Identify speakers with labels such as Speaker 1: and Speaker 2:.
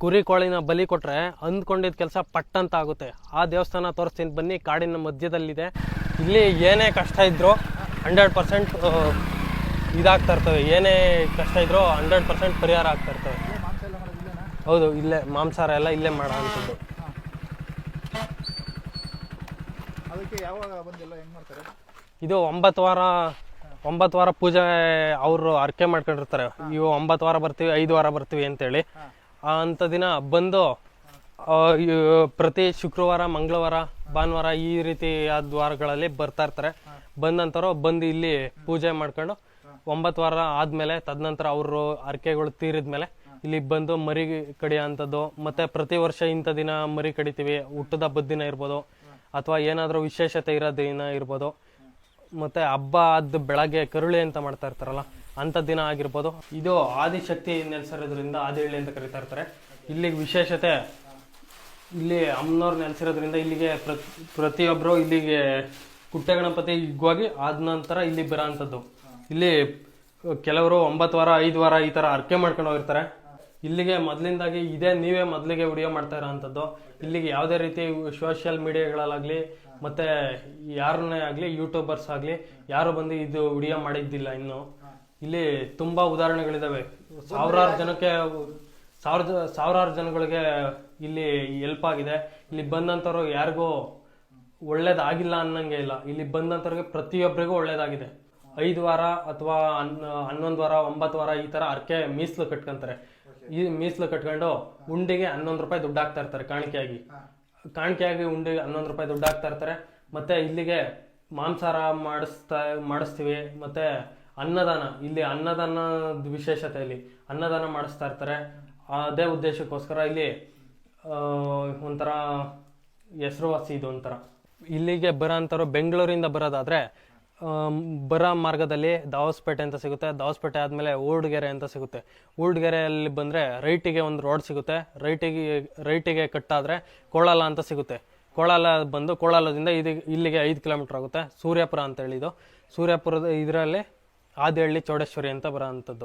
Speaker 1: ಕುರಿ ಕೋಳಿನ ಬಲಿ ಕೊಟ್ಟರೆ ಅಂದ್ಕೊಂಡಿದ್ದ ಕೆಲಸ ಪಟ್ಟಂತ ಆಗುತ್ತೆ ಆ ದೇವಸ್ಥಾನ ತೋರಿಸ್ತೀನಿ ಬನ್ನಿ ಕಾಡಿನ ಮಧ್ಯದಲ್ಲಿದೆ. ಇಲ್ಲಿ ಏನೇ ಕಷ್ಟ ಇದ್ದರೂ ಹಂಡ್ರೆಡ್ ಪರ್ಸೆಂಟ್ ಇದಾಗ್ತಾ ಇರ್ತವೆ. ಏನೇ ಕಷ್ಟ ಇದ್ರೂ ಹಂಡ್ರೆಡ್ ಪರ್ಸೆಂಟ್ ಪರಿಹಾರ ಆಗ್ತಾ ಇರ್ತವೆ. ಹೌದು ಇಲ್ಲೇ ಮಾಂಸಾಹಾರ ಎಲ್ಲ ಇಲ್ಲೇ ಮಾಡೋ ಅಂಥದ್ದು ಇದು ಒಂಬತ್ತು ವಾರ ಒಂಬತ್ತು ವಾರ ಪೂಜೆ ಅವರು ಅರ್ಕೆ ಮಾಡ್ಕೊಂಡಿರ್ತಾರೆ. ಇವು ಒಂಬತ್ತು ವಾರ ಬರ್ತೀವಿ ಐದು ವಾರ ಬರ್ತೀವಿ ಅಂತೇಳಿ. ಅಂಥ ದಿನ ಬಂದು ಪ್ರತಿ ಶುಕ್ರವಾರ, ಮಂಗಳವಾರ, ಭಾನುವಾರ ಈ ರೀತಿ ಆದ ವಾರಗಳಲ್ಲಿ ಬರ್ತಾ ಇರ್ತಾರೆ. ಬಂದಂಥವ್ರು ಬಂದು ಇಲ್ಲಿ ಪೂಜೆ ಮಾಡ್ಕೊಂಡು ಒಂಬತ್ತು ವಾರ ಆದಮೇಲೆ ತದನಂತರ ಅವರು ಅರ್ಕೆಗಳು ತೀರಿದ್ಮೇಲೆ ಇಲ್ಲಿ ಬಂದು ಮರಿ ಕಡಿಯೋ ಅಂಥದ್ದು ಮತ್ತೆ ಪ್ರತಿ ವರ್ಷ ಇಂಥ ದಿನ ಮರಿ ಕಡಿತೀವಿ, ಹುಟ್ಟದ ಹಬ್ಬದ ದಿನ ಇರ್ಬೋದು, ಅಥವಾ ಏನಾದರೂ ವಿಶೇಷತೆ ಇರೋ ದಿನ ಇರ್ಬೋದು, ಮತ್ತೆ ಹಬ್ಬ ಆದ ಬೆಳಗ್ಗೆ ಕರುಳಿ ಅಂತ ಮಾಡ್ತಾ ಇರ್ತಾರಲ್ಲ ಅಂತ ದಿನ ಆಗಿರ್ಬೋದು. ಇದು ಆದಿಶಕ್ತಿ ನೆಲೆಸಿರೋದ್ರಿಂದ ಆದಿಹಳ್ಳಿ ಅಂತ ಕರೀತಾ ಇರ್ತಾರೆ. ಇಲ್ಲಿಗೆ ವಿಶೇಷತೆ, ಇಲ್ಲಿ ಅಮ್ಮನವ್ರು ನೆಲೆಸಿರೋದ್ರಿಂದ ಇಲ್ಲಿಗೆ ಪ್ರತಿ ಪ್ರತಿಯೊಬ್ಬರು ಇಲ್ಲಿಗೆ ಕುಟ್ಟೆ ಗಣಪತಿ ಇಗ್ವಾಗಿ ಆದ ನಂತರ ಇಲ್ಲಿ ಬರೋ ಅಂಥದ್ದು. ಇಲ್ಲಿ ಕೆಲವರು ಒಂಬತ್ತು ವಾರ, ಐದು ವಾರ ಈ ಥರ ಅರ್ಕೆ ಮಾಡ್ಕೊಂಡು ಹೋಗಿರ್ತಾರೆ. ಇಲ್ಲಿಗೆ ಮೊದಲಿಂದಾಗಿ ಇದೇ ನೀವೇ ಮೊದಲಿಗೆ ವಿಡಿಯೋ ಮಾಡ್ತಾ ಇರೋ ಅಂಥದ್ದು. ಇಲ್ಲಿಗೆ ಯಾವುದೇ ರೀತಿ ಸೋಷಿಯಲ್ ಮೀಡಿಯಾಗಳಲ್ಲಾಗಲಿ, ಮತ್ತು ಯಾರನ್ನೇ ಆಗಲಿ, ಯೂಟ್ಯೂಬರ್ಸ್ ಆಗಲಿ, ಯಾರು ಬಂದು ಇದು ವಿಡಿಯೋ ಮಾಡಿದ್ದಿಲ್ಲ ಇನ್ನು. ಇಲ್ಲಿ ತುಂಬಾ ಉದಾಹರಣೆಗಳಿದಾವೆ. ಸಾವಿರಾರು ಜನಕ್ಕೆ ಸಾವಿರಾರು ಜನಗಳಿಗೆ ಇಲ್ಲಿ ಹೆಲ್ಪ್ ಆಗಿದೆ. ಇಲ್ಲಿ ಬಂದಂಥವ್ರು ಯಾರಿಗೂ ಒಳ್ಳೇದಾಗಿಲ್ಲ ಅನ್ನಂಗೆ ಇಲ್ಲ. ಇಲ್ಲಿ ಬಂದಂಥವ್ರಿಗೆ ಪ್ರತಿಯೊಬ್ಬರಿಗೂ ಒಳ್ಳೇದಾಗಿದೆ. ಐದು ವಾರ ಅಥವಾ ಹನ್ನೊಂದು ವಾರ ಒಂಬತ್ತು ವಾರ ಈ ತರ ಅರ್ಕೆ ಮೀಸಲು ಕಟ್ಕೊಂತಾರೆ. ಈ ಮೀಸಲು ಕಟ್ಕೊಂಡು ಉಂಡಿಗೆ ಹನ್ನೊಂದು ರೂಪಾಯಿ ದುಡ್ಡು ಹಾಕ್ತಾ ಇರ್ತಾರೆ ಕಾಣಿಕೆಯಾಗಿ. ಕಾಣಿಕೆಯಾಗಿ ಉಂಡಿಗೆ ಹನ್ನೊಂದು ರೂಪಾಯಿ ದುಡ್ಡು ಹಾಕ್ತಾ ಇರ್ತಾರೆ. ಮತ್ತೆ ಇಲ್ಲಿಗೆ ಮಾಂಸಾಹಾರ ಮಾಡಿಸ್ತಾ ಮಾಡಿಸ್ತೀವಿ. ಮತ್ತೆ ಅನ್ನದಾನ, ಇಲ್ಲಿ ಅನ್ನದಾನದ ವಿಶೇಷತೆಯಲ್ಲಿ ಅನ್ನದಾನ ಮಾಡಿಸ್ತಾ ಇರ್ತಾರೆ. ಅದೇ ಉದ್ದೇಶಕ್ಕೋಸ್ಕರ ಇಲ್ಲಿ ಒಂಥರ ಹೆಸರುವಾಸಿ ಇದು ಒಂಥರ. ಇಲ್ಲಿಗೆ ಬರೋಂಥವ್ರು ಬೆಂಗಳೂರಿಂದ ಬರೋದಾದರೆ ಬರ ಬರೋ ಮಾರ್ಗದಲ್ಲಿ ದಾವಸ್ಪೇಟೆ ಅಂತ ಸಿಗುತ್ತೆ. ದಾವಸ್ಪೇಟೆ ಆದಮೇಲೆ ಊರ್ಡ್ಗೆರೆ ಅಂತ ಸಿಗುತ್ತೆ. ಊರ್ಡ್ಗೆರೆಯಲ್ಲಿ ಬಂದರೆ ರೈಟಿಗೆ ಒಂದು ರೋಡ್ ಸಿಗುತ್ತೆ. ರೈಟಿಗೆ ರೈಟಿಗೆ ಕಟ್ಟಾದರೆ ಕೋಳಾಲ ಅಂತ ಸಿಗುತ್ತೆ. ಕೋಳಾಲ ಬಂದು ಕೋಳಾಲದಿಂದ ಇದು ಇಲ್ಲಿಗೆ ಐದು ಕಿಲೋಮೀಟ್ರ್ ಆಗುತ್ತೆ. ಸೂರ್ಯಾಪುರ ಅಂತ ಹೇಳಿದ್ದು ಸೂರ್ಯಾಪುರದ ಇದರಲ್ಲಿ ಆದಿಹಳ್ಳಿ ಚೌಡೇಶ್ವರಿ ಅಂತ ಬರೋ ಅಂಥದ್ದು